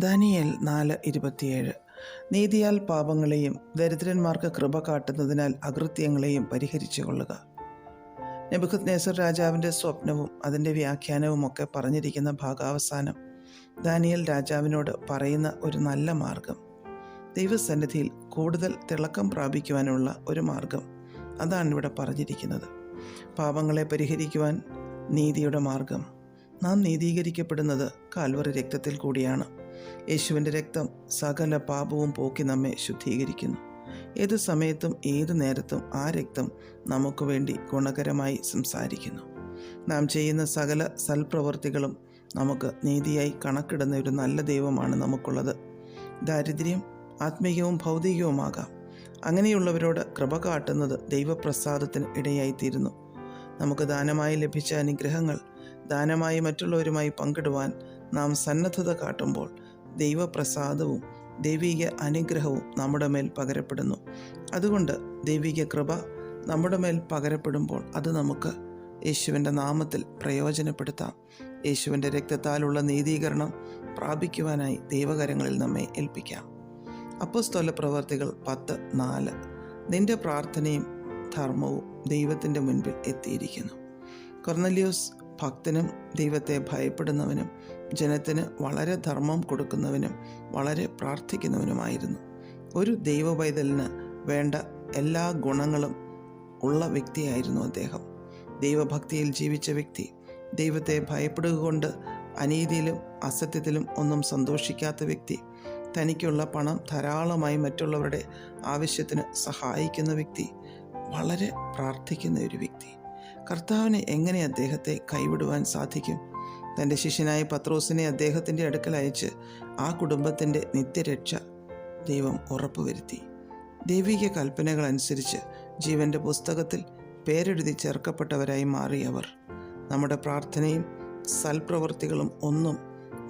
Daniel നാല് ഇരുപത്തിയേഴ്. നീതിയാൽ പാപങ്ങളെയും ദരിദ്രന്മാർക്ക് കൃപ കാട്ടുന്നതിനാൽ അകൃത്യങ്ങളെയും പരിഹരിച്ചു കൊള്ളുക. നെബുഖത് നേസർ രാജാവിന്റെ സ്വപ്നവും അതിന്റെ വ്യാഖ്യാനവും ഒക്കെ പറഞ്ഞിരിക്കുന്ന ഭാഗാവസാനം ദാനിയൽ രാജാവിനോട് പറയുന്ന ഒരു നല്ല മാർഗം. ദൈവസന്നിധിയിൽ കൂടുതൽ തിളക്കം പ്രാപിക്കുവാനുള്ള ഒരു മാർഗം അതാണ് ഇവിടെ പറഞ്ഞിരിക്കുന്നത്. പാപങ്ങളെ പരിഹരിക്കുവാൻ നീതിയുടെ മാർഗം. നാം നീതീകരിക്കപ്പെടുന്നത് കാൽവറി രക്തത്തിൽ കൂടിയാണ്. യേശുവിന്റെ രക്തം സകല പാപവും പോക്കി നമ്മെ ശുദ്ധീകരിക്കുന്നു. ഏത് സമയത്തും ഏത് നേരത്തും ആ രക്തം നമുക്ക് വേണ്ടി ഗുണകരമായി സംസാരിക്കുന്നു. നാം ചെയ്യുന്ന സകല സൽപ്രവൃത്തികളും നമുക്ക് നീതിയായി കണക്കിടുന്ന ഒരു നല്ല ദൈവമാണ് നമുക്കുള്ളത്. ദാരിദ്ര്യം ആത്മീയവും ഭൗതികവുമാകാം. അങ്ങനെയുള്ളവരോട് കൃപ കാട്ടുന്നത് ദൈവപ്രസാദത്തിന് ഇടയായിത്തീരുന്നു. നമുക്ക് ദാനമായി ലഭിച്ച അനുഗ്രഹങ്ങൾ ദാനമായി മറ്റുള്ളവരുമായി പങ്കിടുവാൻ നാം സന്നദ്ധത കാട്ടുമ്പോൾ ദൈവപ്രസാദവും ദൈവിക അനുഗ്രഹവും നമ്മുടെ മേൽ പകരപ്പെടുന്നു. അതുകൊണ്ട് ദൈവിക കൃപ നമ്മുടെ മേൽ പകരപ്പെടുമ്പോൾ അത് നമുക്ക് യേശുവിന്റെ നാമത്തിൽ പ്രയോജനപ്പെടുത്താം. യേശുവിന്റെ രക്തത്താലുള്ള നീതീകരണം പ്രാപിക്കുവാനായി ദൈവകരങ്ങളിൽ നമ്മെ ഏൽപ്പിക്കാം. അപ്പോസ്തോല പ്രവർത്തികൾ പത്ത് നാല്. നിന്റെ പ്രാർത്ഥനയും ധർമ്മവും ദൈവത്തിന്റെ മുൻപിൽ എത്തിയിരിക്കുന്നു. കൊർണലിയോസ് ഭക്തനും ദൈവത്തെ ഭയപ്പെടുന്നവനും ജനത്തിന് വളരെ ധർമ്മം കൊടുക്കുന്നവനും വളരെ പ്രാർത്ഥിക്കുന്നവനുമായിരുന്നു. ഒരു ദൈവപൈതലിന് വേണ്ട എല്ലാ ഗുണങ്ങളും ഉള്ള വ്യക്തിയായിരുന്നു അദ്ദേഹം. ദൈവഭക്തിയിൽ ജീവിച്ച വ്യക്തി ദൈവത്തെ ഭയപ്പെടുക കൊണ്ട് അനീതിയിലും അസത്യത്തിലും ഒന്നും സന്തോഷിക്കാത്ത വ്യക്തി തനിക്കുള്ള പണം ധാരാളമായി മറ്റുള്ളവരുടെ ആവശ്യത്തിന് സഹായിക്കുന്ന വ്യക്തി വളരെ പ്രാർത്ഥിക്കുന്ന ഒരു വ്യക്തി. കർത്താവിനെ എങ്ങനെ അദ്ദേഹത്തെ കൈവിടുവാൻ സാധിക്കും? തന്റെ ശിഷ്യനായ പത്രോസിനെ അദ്ദേഹത്തിന്റെ അടുക്കൽ അയച്ച് ആ കുടുംബത്തിന്റെ നിത്യരക്ഷ ദൈവം ഉറപ്പുവരുത്തി. ദൈവിക കൽപ്പനകൾ അനുസരിച്ച് ജീവന്റെ പുസ്തകത്തിൽ പേരെഴുതി ചേർക്കപ്പെട്ടവരായി മാറിയവർ നമ്മുടെ പ്രാർത്ഥനയും സൽപ്രവൃത്തികളും ഒന്നും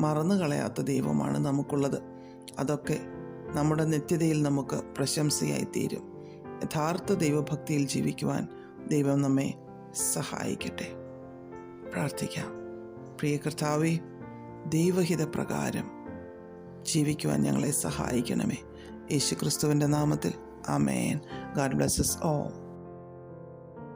മറന്നു കളയാത്ത ദൈവമാണ് നമുക്കുള്ളത്. അതൊക്കെ നമ്മുടെ നിത്യതയിൽ നമുക്ക് പ്രശംസയായി തീരും. യഥാർത്ഥ ദൈവഭക്തിയിൽ ജീവിക്കുവാൻ ദൈവം നമ്മെ സഹായിക്കട്ടെ. പ്രാർത്ഥിക്കാം. പ്രിയ കർത്താവെ ദൈവഹിത പ്രകാരം ജീവിക്കുവാൻ ഞങ്ങളെ സഹായിക്കണമേ. യേശു ക്രിസ്തുവിന്റെ നാമത്തിൽ. അമേൻ ഗാഡ് ബ്ലസ്സസ് ഓ